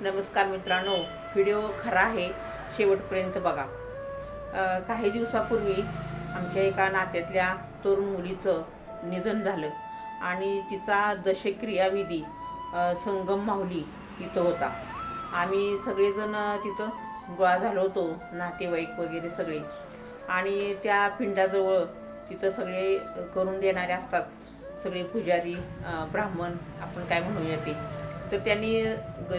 नमस्कार मित्रांनो व्हिडिओ खरा आहे शेवटपर्यंत बघा. काही दिवसापूर्वी आमच्या एका नात्यातल्या तरुण मुलीचं निधन झालं आणि तिचा दशक्रियाविधी संगम माहुली तिथं होता. आम्ही सगळेजण तिथं गोळा झालो होतो नातेवाईक वगैरे सगळे. आणि त्या पिंडाजवळ तिथं सगळे करून देणारे असतात सगळे पुजारी ब्राह्मण आपण काय म्हणूया ते. तर त्यांनी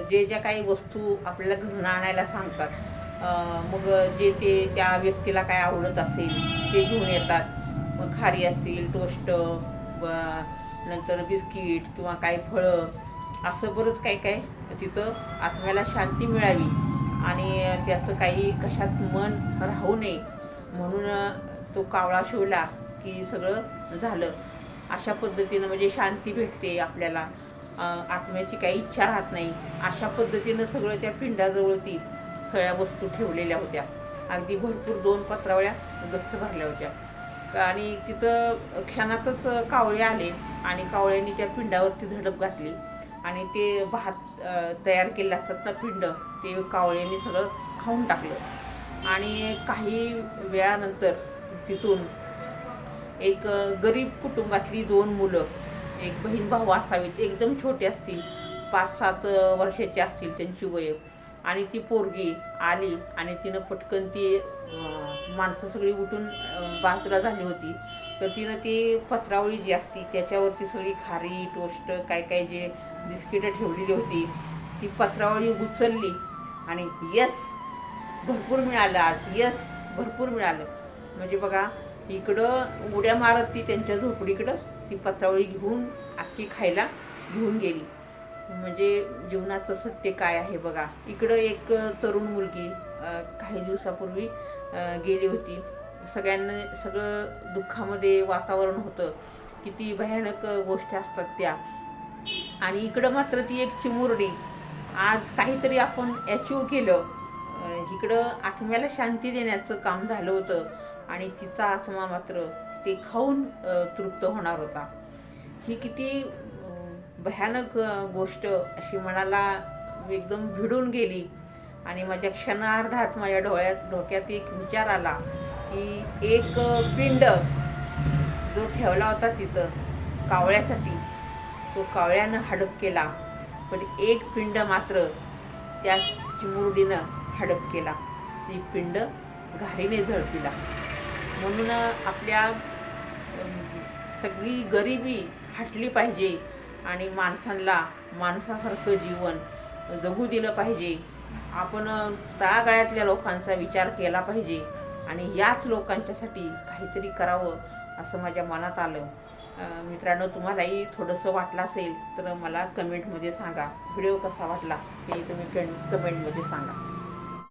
जे ज्या काही वस्तू आपल्याला घरून आणायला सांगतात मग जे ते त्या व्यक्तीला काय आवडत असेल ते घेऊन येतात. मग खारी असेल टोस्ट नंतर बिस्किट किंवा काही फळं असं बरंच काही काय तिथं आत्म्याला शांती मिळावी. आणि त्याचं काही कशात मन राहू नये. म्हणून तो कावळा शिवला की सगळं झालं. अशा पद्धतीनं म्हणजे शांती भेटते आपल्याला. आत्म्याची काही इच्छा राहत नाही. अशा पद्धतीनं सगळं त्या पिंडाजवळ ती सगळ्या वस्तू ठेवलेल्या होत्या. अगदी भरपूर दोन पत्रावळ्या गच्च भरल्या होत्या. आणि तिथं क्षणातच कावळे आले आणि कावळ्यांनी त्या पिंडावरती झडप घातली. आणि ते भात तयार केलेलं असतात ना पिंड ते कावळ्यांनी सगळं खाऊन टाकलं. आणि काही वेळानंतर तिथून एक गरीब कुटुंबातली दोन मुलं एक बहीण भाऊ असावीत एकदम छोटे असतील पाच सात वर्षाचे असतील त्यांची वय. आणि ती पोरगी आली आणि तिनं पटकन ती माणसं सगळी उठून बाजूला झाली होती. तर तिनं ती पत्रावळी जी असती त्याच्यावरती सगळी खारी टोस्ट काय काय जे बिस्किटं ठेवलेली होती ती पत्रावळी उचलली आणि यस भरपूर मिळालं आज. यस भरपूर मिळालं. म्हणजे बघा इकडं उड्या मारत ती त्यांच्या झोपडीकडं ती पत्रावळी घेऊन अख्खी खायला घेऊन गेली. म्हणजे जीवनाचं सत्य काय आहे बघा. इकडं एक तरुण मुलगी काही दिवसापूर्वी गेली होती. सगळ्यांना सगळं दुःखामध्ये वातावरण होतं. किती भयानक गोष्टी असतात त्या. आणि इकडं मात्र ती एक चिमुरडी. आज काहीतरी आपण अचीव केलं. इकडं आत्म्याला शांती देण्याचं काम झालं होतं. आणि तिचा आत्मा मात्र ते खाऊन तृप्त होणार होता. ही किती भयानक गोष्ट अशी मनाला एकदम भिडून गेली. आणि माझ्या क्षणार्धात माझ्या डोळ्यात डोक्यात एक विचार आला की एक पिंड जो ठेवला होता तिथं कावळ्यासाठी तो कावळ्यानं हडप केला. पण एक पिंड मात्र त्या चिमुरडीनं हडप केला. ती पिंड घारीने झळपिला. म्हणून आपल्या सगळी गरिबी हटली पाहिजे आणि माणसांना माणसासारखं जीवन जगू दिलं पाहिजे. आपण तळागाळ्यातल्या लोकांचा विचार केला पाहिजे आणि याच लोकांच्यासाठी काहीतरी करावं असं माझ्या मनात आलं. मित्रांनो तुम्हालाही थोडंसं वाटलं असेल तर मला कमेंटमध्ये सांगा. व्हिडिओ कसा वाटला ते तुम्ही कमेंटमध्ये सांगा.